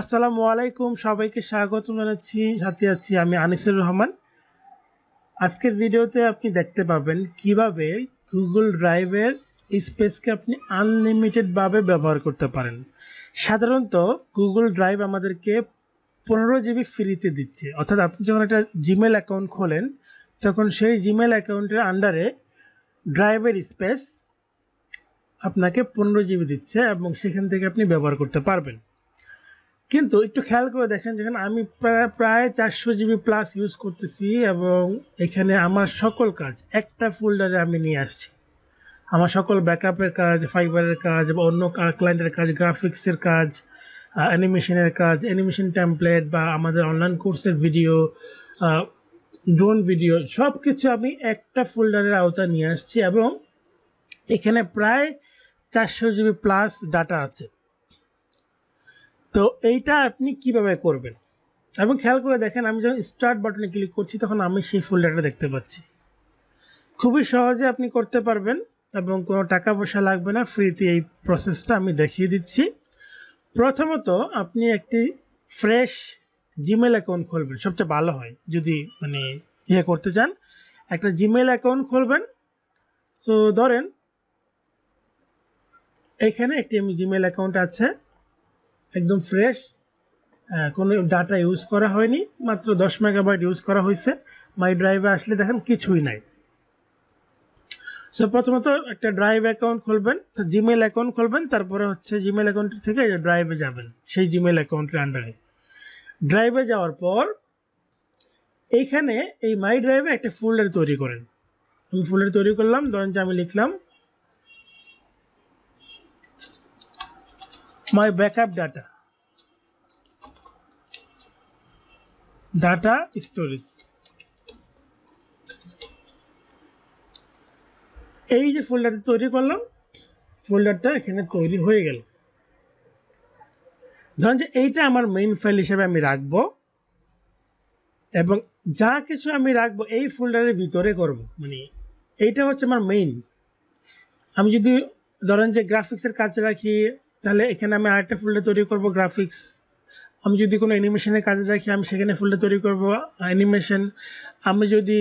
আসসালামু আলাইকুম, সবাইকে স্বাগত জানাচ্ছি। সাথে আছি আমি আনিসুর রহমান। আজকের ভিডিওতে আপনি দেখতে পাবেন কীভাবে গুগল ড্রাইভের স্পেসকে আপনি আনলিমিটেড ভাবে ব্যবহার করতে পারেন। সাধারণত গুগল ড্রাইভ আমাদেরকে পনেরো জিবি ফ্রিতে দিচ্ছে। অর্থাৎ আপনি যখন একটা জিমেল অ্যাকাউন্ট খোলেন, তখন সেই জিমেল অ্যাকাউন্টের আন্ডারে ড্রাইভের স্পেস আপনাকে পনেরো জিবি দিচ্ছে এবং সেখান থেকে আপনি ব্যবহার করতে পারবেন। কিন্তু একটু খেয়াল করে দেখেন যেখানে আমি প্রায় প্রায় চারশো জিবি প্লাস ইউজ করতেছি এবং এখানে আমার সকল কাজ, একটা ফোল্ডারে আমি নিয়ে আসছি। আমার সকল ব্যাকআপের কাজ ফাইবারের কাজ, বা অন্য ক্লায়েন্টের কাজ গ্রাফিক্সের কাজ অ্যানিমেশনের কাজ অ্যানিমেশন টেমপ্লেট বা আমাদের অনলাইন কোর্সের ভিডিও ড্রোন ভিডিও সব কিছু আমি একটা ফোল্ডারের আওতায় নিয়ে আসছি এবং এখানে প্রায় চারশো জিবি প্লাস ডাটা আছে। তো এইটা আপনি কীভাবে করবেন? এবং খেয়াল করে দেখেন, আমি যখন স্টার্ট বাটনে ক্লিক করছি, তখন আমি সেই ফোল্ডারটা দেখতে পাচ্ছি। খুবই সহজে আপনি করতে পারবেন এবং কোনো টাকা পয়সা লাগবে না ফ্রিতে এই প্রসেসটা আমি দেখিয়ে দিচ্ছি। প্রথমত, আপনি একটি ফ্রেশ জিমেল অ্যাকাউন্ট খুলবেন, সবচেয়ে ভালো হয়, যদি মানে ইয়ে করতে চান। একটা জিমেল অ্যাকাউন্ট খুলবেন। সো ধরেন, এখানে একটি আমি জিমেল অ্যাকাউন্ট আছে। একদম ফ্রেশ কোনো ডাটা ইউজ করা হয়নি, মাত্র দশ মেগাবাইট ইউজ করা হয়েছে মাই ড্রাইভে আসলে দেখেন কিছুই নাই। সো প্রথমত একটা ড্রাইভ অ্যাকাউন্ট খুলবেন জিমেল অ্যাকাউন্ট খুলবেন, তারপরে হচ্ছে জিমেল অ্যাকাউন্ট থেকে ড্রাইভে যাবেন, সেই জিমেল অ্যাকাউন্টের আন্ডারে ড্রাইভে যাওয়ার পর, এইখানে এই মাই ড্রাইভে একটা ফোল্ডার তৈরি করেন। আমি ফোল্ডার তৈরি করলাম, ধরেন যে আমি লিখলাম my backup data. Data storage এই যে ফোল্ডারটা তৈরি করলাম ফোল্ডারটা এখানে তৈরি হয়ে গেল। ধরেন যে এইটা আমার মেইন ফাইল হিসেবে আমি রাখব এবং যা কিছু আমি রাখব এই ফোল্ডারের ভিতরে করব। মানে এইটা হচ্ছে আমার মেইন আমি যদি ধরেন যে গ্রাফিক্সের কাজ রাখি তাহলে এখানে আমি আরেকটা ফোল্ডার তৈরি করব গ্রাফিক্স আমি যদি কোনো অ্যানিমেশনের কাজে রাখি আমি সেখানে ফোল্ডার তৈরি করব অ্যানিমেশন আমি যদি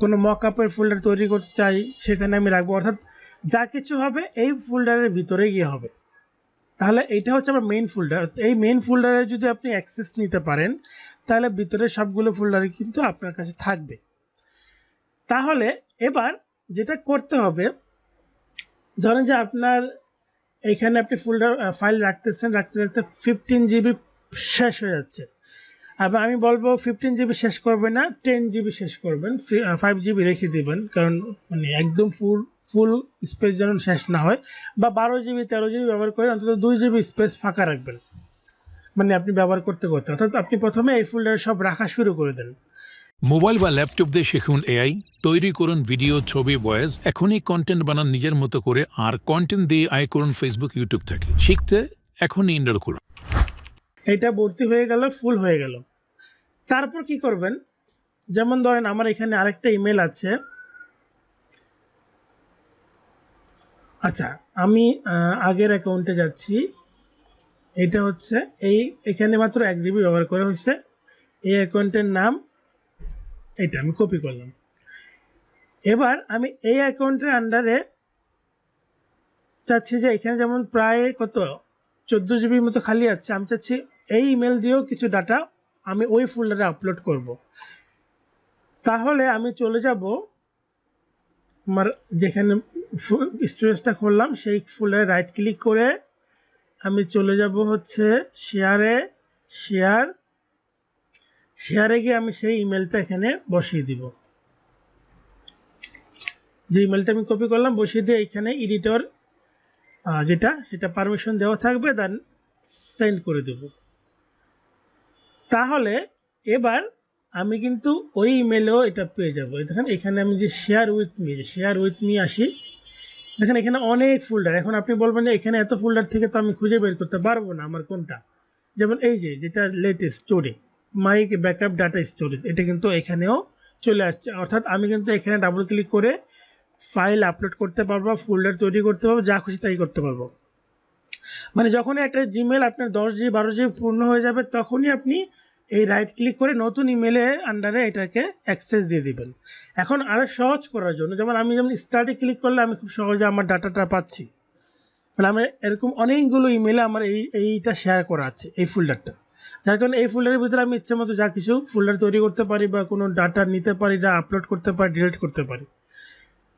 কোনো মক আপের ফোল্ডার তৈরি করতে চাই, সেখানে আমি রাখব। অর্থাৎ যা কিছু হবে, এই ফোল্ডারের ভিতরে গিয়ে হবে। তাহলে এটা হচ্ছে আমার মেইন ফোল্ডার এই মেইন ফোল্ডারে যদি আপনি অ্যাক্সেস নিতে পারেন, তাহলে ভিতরে সবগুলো ফোল্ডারে কিন্তু আপনার কাছে থাকবে। তাহলে এবার যেটা করতে হবে, ধরেন যে আপনার এখানে আপনি ফোল্ডার ফাইল রাখতেছেন, রাখতে রাখতে ফিফটিন জিবি শেষ হয়ে যাচ্ছে। আবার আমি বলব ফিফটিন জিবি শেষ করবেন না টেন জিবি শেষ করবেন ফাইভ জিবি রেখে দিবেন, কারণ মানে একদম ফুল ফুল স্পেস যেন শেষ না হয়। বা বারো জিবি তেরো জিবি ব্যবহার করে অন্তত দুই জিবি স্পেস ফাঁকা রাখবেন। মানে আপনি ব্যবহার করতে করতে। অর্থাৎ আপনি প্রথমে এই ফোল্ডারে সব রাখা শুরু করে দেন। মোবাইল বা ল্যাপটপ দিয়ে শিখুন এআই তৈরি করুন ভিডিও ছবি ভয়েস এখনই কন্টেন্ট বানান নিজের মতো করে, আর কন্টেন্ট দিয়ে আয় করুন ফেসবুক ইউটিউব থেকে। শিখতে এখনই ইনরোল করুন। এটা ভর্তি হয়ে গেল ফুল হয়ে গেল। তারপর কি করবেন? যেমন ধরেন আমার এখানে আরেকটা ইমেল আছে। আচ্ছা আমি আগের অ্যাকাউন্টে যাচ্ছি। এটা হচ্ছে এই, এখানে মাত্র এক জিবি ব্যবহার করা হয়েছে। এই অ্যাকাউন্টের নাম এটা আমি কপি করলাম। এবার আমি এই অ্যাকাউন্টের আন্ডারে চাচ্ছি যে এখানে যেমন প্রায় কত, চোদ্দ জিবির মতো খালি আছে, আমি চাচ্ছি এই ইমেল দিয়েও কিছু ডাটা আমি ওই ফোল্ডারে আপলোড করব। তাহলে আমি চলে যাব আমার যেখানে স্টোরেজটা খুললাম, সেই ফোল্ডারে রাইট ক্লিক করে আমি চলে যাব হচ্ছে শেয়ারে শেয়ার শেয়ারে গিয়ে আমি সেই ইমেলটা এখানে বসিয়ে দিব। যে ইমেলটা আমি কপি করলাম, বসিয়ে দিয়ে এখানে এডিটর যেটা, সেটা পারমিশন দেওয়া থাকবে দেন সেন্ড করে দেব। তাহলে এবার আমি কিন্তু ওই ইমেলেও এটা পেয়ে যাব। দেখেন, এখানে আমি যে share with me share with me আসি। দেখেন, এখানে অনেক ফোল্ডার এখন আপনি বলবেন যে, এখানে এত ফোল্ডার থেকে তো আমি খুঁজে বের করতে পারব না আমার কোনটা? যেমন এই যে, যেটা latest story my backup data storage এটা কিন্তু এখানেও চলে আসছে। অর্থাৎ আমি কিন্তু এখানে ডাবল ক্লিক করে ফাইল আপলোড করতে পারব ফোল্ডার তৈরি করতে পারব, যা খুশি তাই করতে পারব। মানে যখন একটা জিমেল আপনার দশ জিবি বারো জিবি পূর্ণ হয়ে যাবে, তখনই আপনি এই রাইট ক্লিক করে নতুন ইমেলের আন্ডারে এটাকে অ্যাক্সেস দিয়ে দিবেন। এখন আরও সহজ করার জন্য, যেমন আমি যেমন স্টার্টে ক্লিক করলে আমি খুব সহজে আমার ডাটাটা পাচ্ছি। মানে আমার এরকম অনেকগুলো ইমেলে আমার এই, এইটা শেয়ার করা আছে, এই ফোল্ডারটা যার কারণে এই ফোল্ডারের ভিতরে আমি ইচ্ছে মতো যা কিছু ফোল্ডার তৈরি করতে পারি বা কোনো ডাটা নিতে পারি যা আপলোড করতে পারি ডিলিট করতে পারি।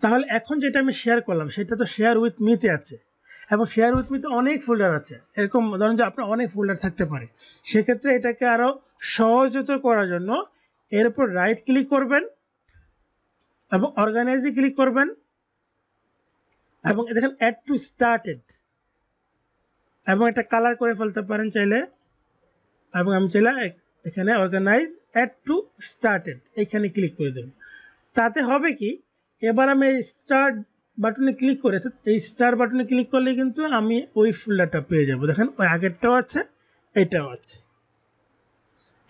তাহলে এখন যেটা আমি শেয়ার করলাম, সেটা তো শেয়ার উইথ মিতে আছে। এবং শেয়ার উইথ মিতে অনেক ফোল্ডার আছে। এরকম ধরেন যে আপনার অনেক ফোল্ডার থাকতে পারে। সেক্ষেত্রে এটাকে আরও সহজত করার জন্য এর উপর রাইট ক্লিক করবেন এবং অর্গানাইজে ক্লিক করবেন এবং দেখেন অ্যাড টু স্টার্টেড এবং এটা কালার করে ফেলতে পারেন চাইলে। এবং আমি চাইলে এখানে অর্গানাইজ অ্যাড টু স্টার্টেড এইখানে ক্লিক করে দেব। তাতে হবে কি, এবার আমি এই স্টার্ট বাটনে ক্লিক করে এই স্টার বাটনে ক্লিক করলে কিন্তু আমি ওই ফোল্ডারটা পেয়ে যাব। দেখেন, ওই আগেরটাও আছে, এটাও আছে।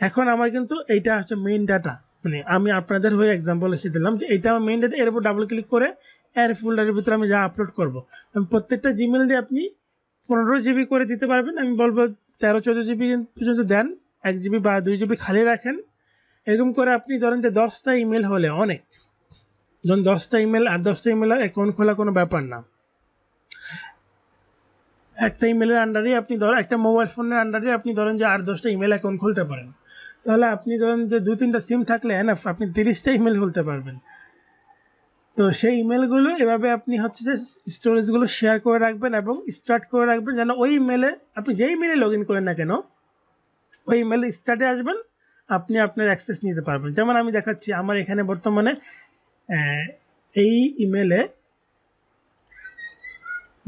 এখন আমার কিন্তু এইটা হচ্ছে মেইন ডাটা মানে আমি আপনাদের হয়ে এক্সাম্পল এসে দিলাম যে এটা আমার মেইন ডাটা এর উপর ডাবল ক্লিক করে এর ফোল্ডারের ভিতরে আমি যা আপলোড করব। প্রত্যেকটা জিমেল দিয়ে আপনি পনেরো জিবি করে দিতে পারবেন। আমি বলব তেরো, চোদ্দ জিবি পর্যন্ত দেন, এক জিবি বা দুই জিবি খালি রাখেন। এরকম করে আপনি ধরেন যে দশটা ইমেল হলে অনেক। ধরুন দশটা ইমেল, আর দশটা ইমেল অ্যাকাউন্ট খোলা কোনো ব্যাপার না। একটা ইমেলের আন্ডারে আপনি ধরেন একটা মোবাইল ফোনের আন্ডারে আপনি ধরেন যে আট, দশটা ইমেল অ্যাকাউন্ট খুলতে পারেন। তাহলে আপনি ধরেন যে দু, তিনটা সিম থাকলে এনাফ আপনি তিরিশটা ইমেল খুলতে পারবেন। তো সেই ইমেলগুলো এভাবে আপনি হচ্ছে যে স্টোরেজগুলো শেয়ার করে রাখবেন এবং স্টার্ট করে রাখবেন যেন ওই ইমেলে আপনি যেই ইমেলে লগ ইন করেন না কেন, ওই ইমেলে স্টার্টে আসবেন, আপনি আপনার অ্যাক্সেস নিতে পারবেন। যেমন আমি দেখাচ্ছি, আমার এখানে বর্তমানে এই ইমেলে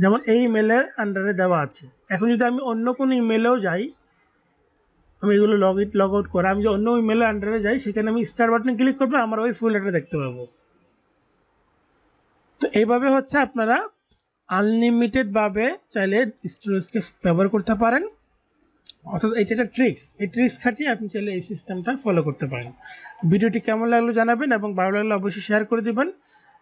যেমন এই ইমেলের আন্ডারে দেওয়া আছে। এখন যদি আমি অন্য কোনো ইমেলেও যাই, আমি এগুলো লগ ইন লগ আউট করে, আমি যদি অন্য ইমেলের আন্ডারে যাই, সেখানে আমি স্টার বাটনে ক্লিক করব, আমার ওই ফুল ফোল্ডারটা দেখতে পাবো। তো এইভাবে হচ্ছে আপনারা আনলিমিটেড ভাবে চাইলে স্টোরেজকে ব্যবহার করতে পারেন। অর্থাৎ এটা একটা ট্রিক্স এই ট্রিক্স খাটিয়ে আপনি চাইলে এই সিস্টেমটা ফলো করতে পারেন। ভিডিওটি কেমন লাগল জানাবেন এবং ভালো লাগলে অবশ্যই শেয়ার করে দিবেন।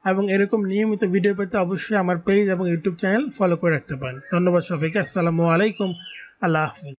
এবং এরকম নিয়মিত ভিডিও পেতে অবশ্যই আমার পেজ এবং ইউটিউব চ্যানেল ফলো করে রাখতে পারেন। ধন্যবাদ সবাইকে। আসসালামু আলাইকুম। আল্লাহ হাফিজ।